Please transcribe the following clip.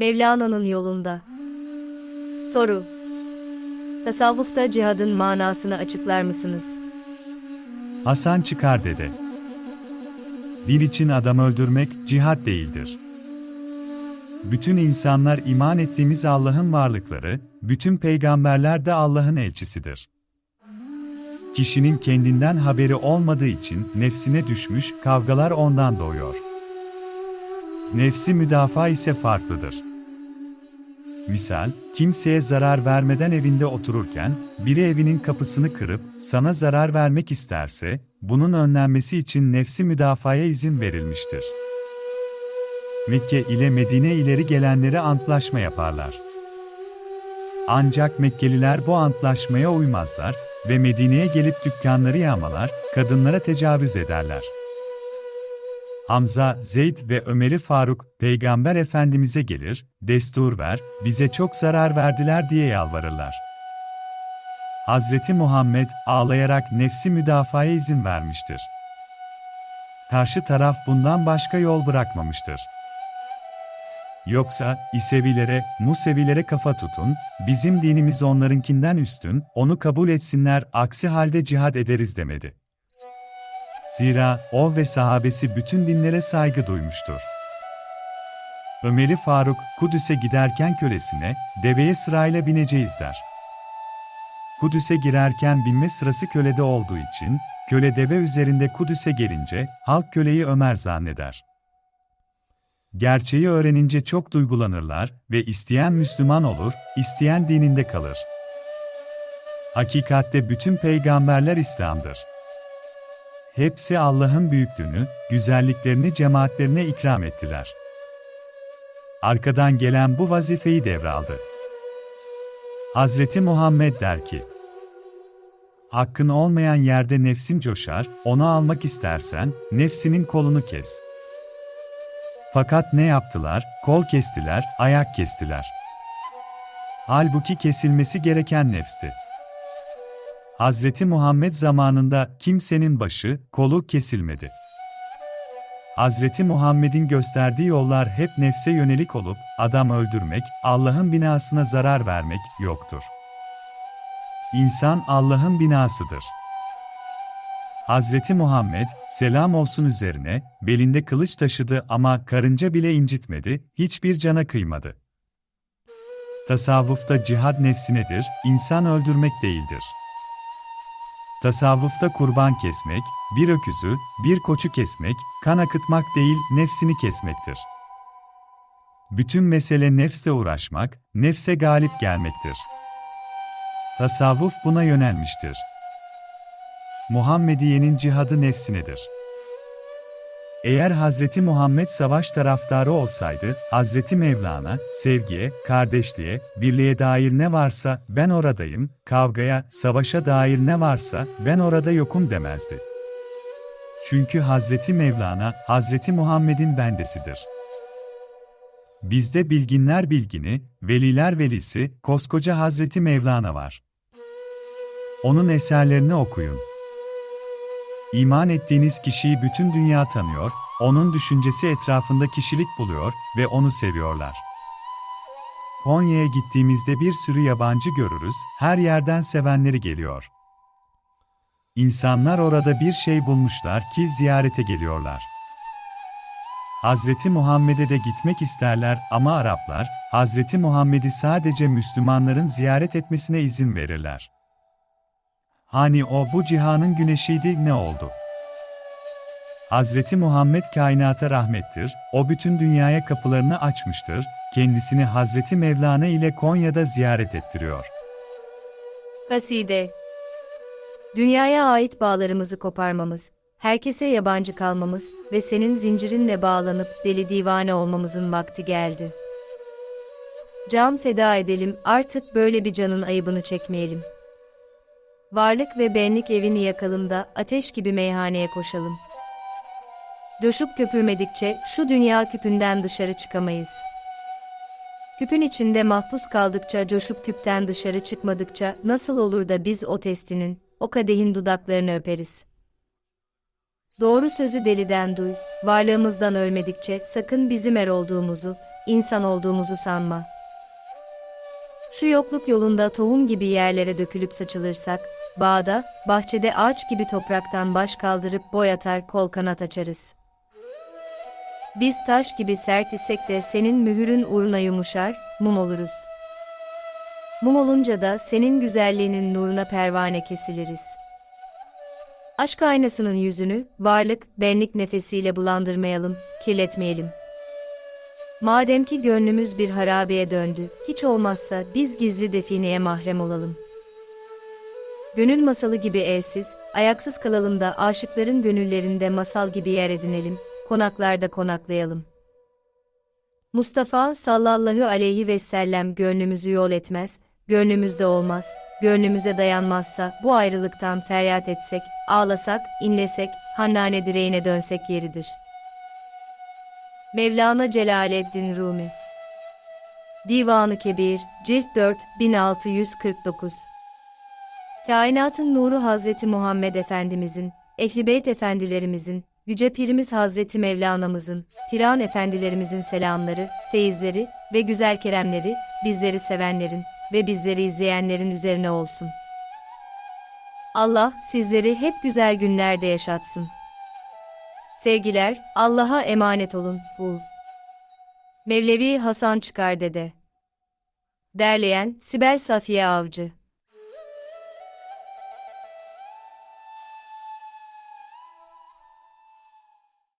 Mevlana'nın yolunda. Soru. Tasavvufta cihadın manasını açıklar mısınız? Hasan çıkar dede. Din için adam öldürmek cihat değildir. Bütün insanlar iman ettiğimiz Allah'ın varlıkları, bütün peygamberler de Allah'ın elçisidir. Kişinin kendinden haberi olmadığı için nefsine düşmüş, kavgalar ondan doğuyor. Nefsi müdafaa ise farklıdır. Misal, kimseye zarar vermeden evinde otururken, biri evinin kapısını kırıp sana zarar vermek isterse, bunun önlenmesi için nefsi müdafaya izin verilmiştir. Mekke ile Medine ileri gelenleri antlaşma yaparlar. Ancak Mekkeliler bu antlaşmaya uymazlar ve Medine'ye gelip dükkanları yağmalar, kadınlara tecavüz ederler. Hamza, Zeyd ve Ömer'i Faruk, Peygamber Efendimiz'e gelir, destur ver, bize çok zarar verdiler diye yalvarırlar. Hazreti Muhammed ağlayarak nefsi müdafaya izin vermiştir. Karşı taraf bundan başka yol bırakmamıştır. Yoksa, İsevilere, Musevilere kafa tutun, bizim dinimiz onlarınkinden üstün, onu kabul etsinler, aksi halde cihad ederiz demedi. Zira o ve sahabesi bütün dinlere saygı duymuştur. Ömer'i Faruk, Kudüs'e giderken kölesine, deveye sırayla bineceğiz der. Kudüs'e girerken binme sırası kölede olduğu için, köle deve üzerinde Kudüs'e gelince, halk köleyi Ömer zanneder. Gerçeği öğrenince çok duygulanırlar ve isteyen Müslüman olur, isteyen dininde kalır. Hakikatte bütün peygamberler İslam'dır. Hepsi Allah'ın büyüklüğünü, güzelliklerini cemaatlerine ikram ettiler. Arkadan gelen bu vazifeyi devraldı. Hazreti Muhammed der ki, Hakkın olmayan yerde nefsim coşar, onu almak istersen, nefsinin kolunu kes. Fakat ne yaptılar? Kol kestiler, ayak kestiler. Halbuki kesilmesi gereken nefsti. Hazreti Muhammed zamanında kimsenin başı, kolu kesilmedi. Hazreti Muhammed'in gösterdiği yollar hep nefse yönelik olup, adam öldürmek, Allah'ın binasına zarar vermek yoktur. İnsan Allah'ın binasıdır. Hazreti Muhammed, selam olsun üzerine, belinde kılıç taşıdı ama karınca bile incitmedi, hiçbir cana kıymadı. Tasavvufta cihad nefsinedir, insan öldürmek değildir. Tasavvufta kurban kesmek, bir öküzü, bir koçu kesmek, kan akıtmak değil, nefsini kesmektir. Bütün mesele nefsle uğraşmak, nefse galip gelmektir. Tasavvuf buna yönelmiştir. Muhammediye'nin cihadı nefsinedir. Eğer Hazreti Muhammed savaş taraftarı olsaydı, Hazreti Mevlana, sevgiye, kardeşliğe, birliğe dair ne varsa ben oradayım, kavgaya, savaşa dair ne varsa ben orada yokum demezdi. Çünkü Hazreti Mevlana, Hazreti Muhammed'in bendesidir. Bizde bilginler bilgini, veliler velisi, koskoca Hazreti Mevlana var. Onun eserlerini okuyun. İman ettiğiniz kişiyi bütün dünya tanıyor, onun düşüncesi etrafında kişilik buluyor ve onu seviyorlar. Konya'ya gittiğimizde bir sürü yabancı görürüz, her yerden sevenleri geliyor. İnsanlar orada bir şey bulmuşlar ki ziyarete geliyorlar. Hazreti Muhammed'e de gitmek isterler ama Araplar, Hazreti Muhammed'i sadece Müslümanların ziyaret etmesine izin verirler. Hani o bu cihanın güneşiydi ne oldu? Hazreti Muhammed kainata rahmettir, o bütün dünyaya kapılarını açmıştır, kendisini Hazreti Mevlana ile Konya'da ziyaret ettiriyor. Kaside. Dünyaya ait bağlarımızı koparmamız, herkese yabancı kalmamız ve senin zincirinle bağlanıp deli divane olmamızın vakti geldi. Can feda edelim, artık böyle bir canın ayıbını çekmeyelim. Varlık ve benlik evini yakalım da ateş gibi meyhaneye koşalım. Coşup köpürmedikçe şu dünya küpünden dışarı çıkamayız. Küpün içinde mahpus kaldıkça coşup küpten dışarı çıkmadıkça nasıl olur da biz o testinin, o kadehin dudaklarını öperiz. Doğru sözü deliden duy, varlığımızdan ölmedikçe sakın bizim er olduğumuzu, insan olduğumuzu sanma. Şu yokluk yolunda tohum gibi yerlere dökülüp saçılırsak, bağda, bahçede ağaç gibi topraktan baş kaldırıp boy atar kol kanat açarız. Biz taş gibi sert isek de senin mühürün uğruna yumuşar, mum oluruz. Mum olunca da senin güzelliğinin nuruna pervane kesiliriz. Aşk aynasının yüzünü, varlık, benlik nefesiyle bulandırmayalım, kirletmeyelim. Madem ki gönlümüz bir harabeye döndü, hiç olmazsa biz gizli defineye mahrem olalım. Gönül masalı gibi evsiz, ayaksız kalalım da aşıkların gönüllerinde masal gibi yer edinelim, konaklarda konaklayalım. Mustafa sallallahu aleyhi ve sellem gönlümüzü yol etmez, gönlümüzde olmaz, gönlümüze dayanmazsa bu ayrılıktan feryat etsek, ağlasak, inlesek, hannane direğine dönsek yeridir. Mevlana Celaleddin Rumi Divanı Kebir, Cilt 4, 1649 Kainatın nuru Hazreti Muhammed Efendimizin, Ehli Efendilerimizin, Yüce Pirimiz Hazreti Mevlana'mızın, Piran Efendilerimizin selamları, feyizleri ve güzel keremleri, bizleri sevenlerin ve bizleri izleyenlerin üzerine olsun. Allah sizleri hep güzel günlerde yaşatsın. Sevgiler, Allah'a emanet olun. Bu. Mevlevi Hasan Çıkar Dede Derleyen Sibel Safiye Avcı